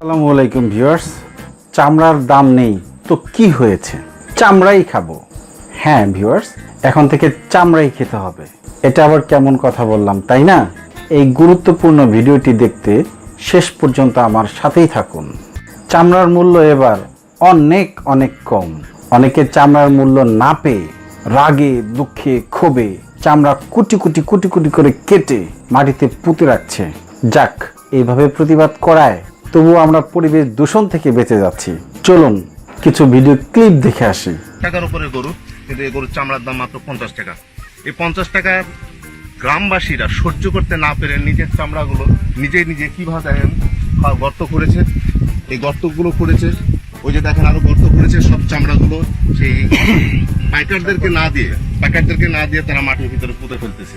আসসালামু আলাইকুম ভিউয়ার্স। চামড়ার দাম নেই, তো কি হয়েছে? চামড়াই খাব। হ্যাঁ ভিউয়ার্স, এখন থেকে চামড়াই খেতে হবে। এটা আবার কেমন কথা বললাম, তাই না? এই গুরুত্বপূর্ণ ভিডিওটি দেখতে শেষ পর্যন্ত আমার সাথেই থাকুন। চামড়ার মূল্য এবার অনেক অনেক কম। অনেকে চামড়ার মূল্য না পেয়ে রাগে, দুঃখে, ক্ষোভে চামড়া কুটি কুটি কুটি কুটি করে কেটে মাটিতে পুঁতে রাখছে। যাক, এইভাবে প্রতিবাদ করায় তবুও আমরা পরিবেশ দূষণ থেকে বেঁচে যাচ্ছি। চলুন কিছু ভিডিও ক্লিপ দেখে আসি। টাকার উপরে গরু কিন্তু এই গরুর চামড়ার দাম মাত্র পঞ্চাশ টাকা। এই পঞ্চাশ টাকা গ্রামবাসীরা সহ্য করতে না পেরে নিজের চামড়াগুলো নিজে নিজে কীভাবে দেখেন গর্ত করেছে। এই গর্তগুলো করেছে ওই যে দেখেন আরও গর্ত করেছে সব চামড়াগুলো সেই পাইকারদেরকে না দিয়ে পাইকারদেরকে না দিয়ে তারা মাটির ভিতরে পুঁতে ফেলতেছে।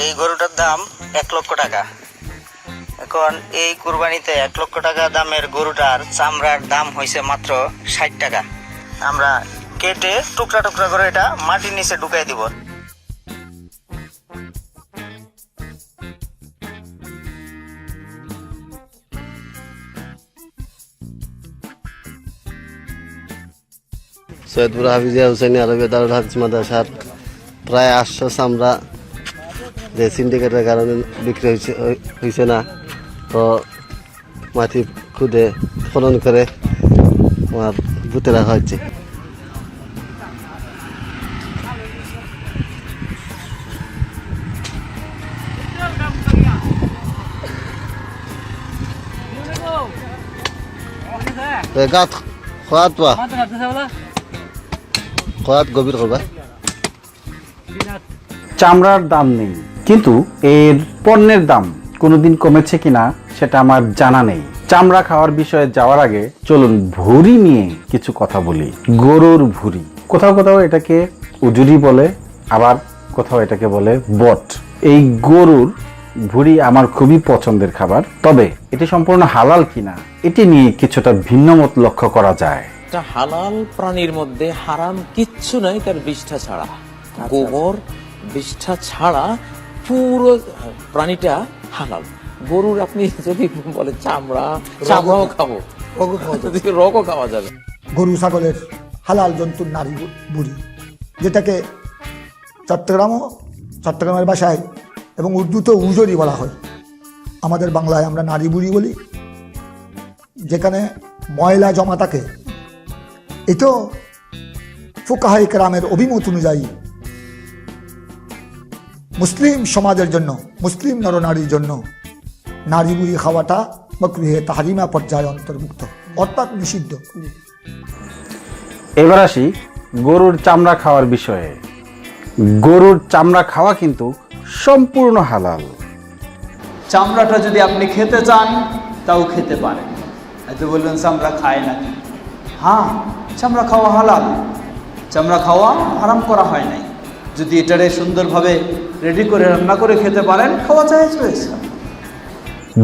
এই গরুটার দাম এক লক্ষ টাকা। এখন এই কুরবানিতে এক লক্ষ টাকা দামের গরুটার চামড়ার দাম হয়েছে মাত্র ষাট টাকা। আমরা কেটে টুকরা টুকরা করে এটা মাটির নিচে ঢুকাই দিব। সৈয়দপুর হাফিজিয়া হুসেনি আরবে দারুল হাদিস মাদ্রাসার প্রায় আটশো চামড়া যে সিন্ডিকেটের কারণে বিক্রি হয়েছে হয়েছে না। তো মাটি খুদে ফলন করে আমার বুতে রাখা হচ্ছে গাত খোয়াত গভীর করবা চামড়ার দাম নেই, কিন্তু এর পণ্যের দাম। কোনোদিন কমেছে কিনা সেটা আমার জানা নেই। চামড়া খাওয়ার বিষয়ে যাওয়ার আগে চলুন ভুঁড়ি নিয়ে কিছু কথা বলি। গরুর ভুঁড়ি। কোথাও কোথাও এটাকে উজুরি বলে আবার কোথাও এটাকে বলে বট। এই গরুর ভুঁড়ি আমার খুবই পছন্দের খাবার। তবে এটি সম্পূর্ণ হালাল কিনা এটি নিয়ে কিছুটা ভিন্ন মত লক্ষ্য করা যায়। একটা হালাল প্রাণীর মধ্যে হারাম কিচ্ছু নাই তার বিষ্ঠা ছাড়া। গোবর বিষ্ঠা ছাড়া পুরো প্রাণীটা হালাল। গরুর আপনি যদি বলে চামড়া চামড়াও খাব। যদি রকও খাওয়া যাবে। গরু ছাগলের হালাল জন্তুর নারী বুড়ি যেটাকে চট্টগ্রামও চট্টগ্রামের ভাষায় এবং উর্দুতে উজরি বলা হয়। আমাদের বাংলায় আমরা নারী বুড়ি বলি। যেখানে ময়লা জমা থাকে। এটাও ফুকাহাই কেরামের অভিমত অনুযায়ী মুসলিম সমাজের জন্য মুসলিম নরনারীর জন্য নারী বুড়ি খাওয়াটা বকরিহে তাহারিমা পর্যায়ে অন্তর্ভুক্ত অর্থাৎ নিষিদ্ধ। এবার আসি গরুর চামড়া খাওয়ার বিষয়ে। গরুর চামড়া খাওয়া কিন্তু সম্পূর্ণ হালাল। চামড়াটা যদি আপনি খেতে চান তাও খেতে পারেন। হয়তো বলবেন চামড়া খায় নাকি? হ্যাঁ চামড়া খাওয়া হালাল। চামড়া খাওয়া আরাম করা হয় নাই। যদি এটারে সুন্দরভাবে রেডি করে রান্না করে খেতে পারেন, খাওয়া যায় রয়েছে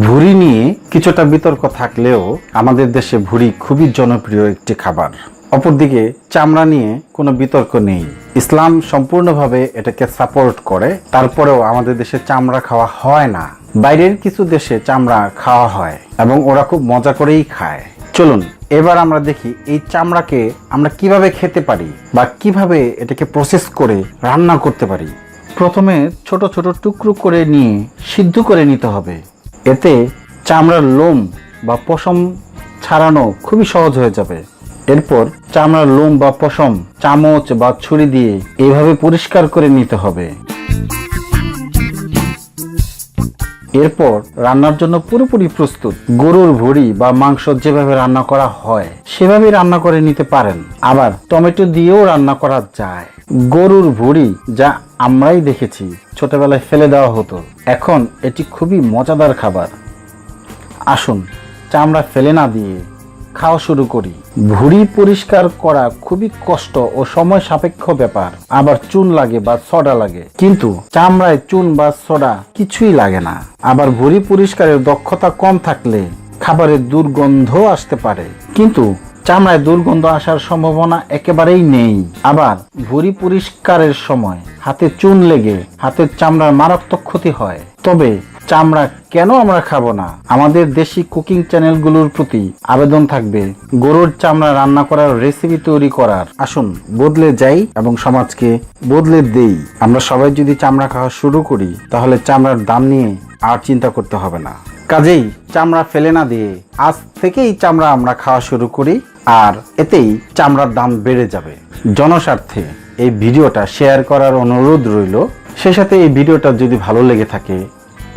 ভুড়ি নিয়ে কিছুটা বিতর্ক থাকলেও আমাদের দেশে ভুড়ি খুবই জনপ্রিয় একটি খাবার। অপরদিকে চামড়া নিয়ে কোনো বিতর্ক নেই। ইসলাম সম্পূর্ণভাবে এটাকে সাপোর্ট করে, তারপরেও আমাদের দেশে চামড়া খাওয়া হয় না। বাইরের কিছু দেশে চামড়া খাওয়া হয় এবং ওরা খুব মজা করেই খায়। চলুন এবার আমরা দেখি এই চামড়াকে আমরা কীভাবে খেতে পারি বা কীভাবে এটাকে প্রসেস করে রান্না করতে পারি। প্রথমে ছোট ছোট টুকরো করে নিয়ে সিদ্ধ করে নিতে হবে। এতে চামড়ার লোম বা পশম ছাড়ানো খুবই সহজ হয়ে যাবে। এরপর চামড়ার লোম বা পশম, চামচ বা ছুরি দিয়ে এইভাবে পরিষ্কার করে নিতে হবে। এরপর রান্নার জন্য পুরোপুরি প্রস্তুত। গরুর ভুড়ি বা মাংস যেভাবে রান্না করা হয়, সেভাবেই রান্না করে নিতে পারেন। আবার টমেটো দিয়েও রান্না করা যায়। গরুর ভুড়ি যা আমরাই দেখেছি, ছোটবেলায় ফেলে দেওয়া হতো। এখন এটি খুবই মজাদার খাবার। আসুন, চামড়া ফেলে না দিয়ে খাওয়া শুরু করি। ভুঁড়ি পরিষ্কার করা খুবই কষ্ট ও সময় সাপেক্ষ ব্যাপার। আবার চুন লাগে বা সোডা লাগে। কিন্তু চামড়ায় চুন বা সোডা কিছুই লাগে না। আবার ভুঁড়ি পরিষ্কারের দক্ষতা কম থাকলে খাবারের দুর্গন্ধ আসতে পারে। কিন্তু চামড়ায় দুর্গন্ধ আসার সম্ভাবনা একেবারেই নেই। আবার ভুঁড়ি পরিষ্কারের সময় হাতে চুন লেগে হাতের চামড়ার মারাত্মক ক্ষতি হয়। তবে চামড়া কেন আমরা খাব না? আমাদের দেশি কুকিং চ্যানেলগুলোর প্রতি আবেদন থাকবে গরুর চামড়া রান্না করার রেসিপি তৈরি করার। আসুন, বদলে যাই এবং সমাজকে বদলে দেই। আমরা সবাই যদি চামড়া খাওয়া শুরু করি, তাহলে চামড়ার দাম নিয়ে আর চিন্তা করতে হবে না। কাজেই চামড়া ফেলে না দিয়ে আজ থেকেই চামড়া আমরা খাওয়া শুরু করি, আর এতেই চামড়ার দাম বেড়ে যাবে। জনস্বার্থে এই ভিডিওটা শেয়ার করার অনুরোধ রইল। সেই সাথে এই ভিডিওটা যদি ভালো লেগে থাকে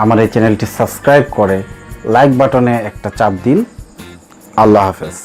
আমার এই চ্যানেলটি সাবস্ক্রাইব করে লাইক বাটনে একটা চাপ দিন। আল্লাহ হাফেজ।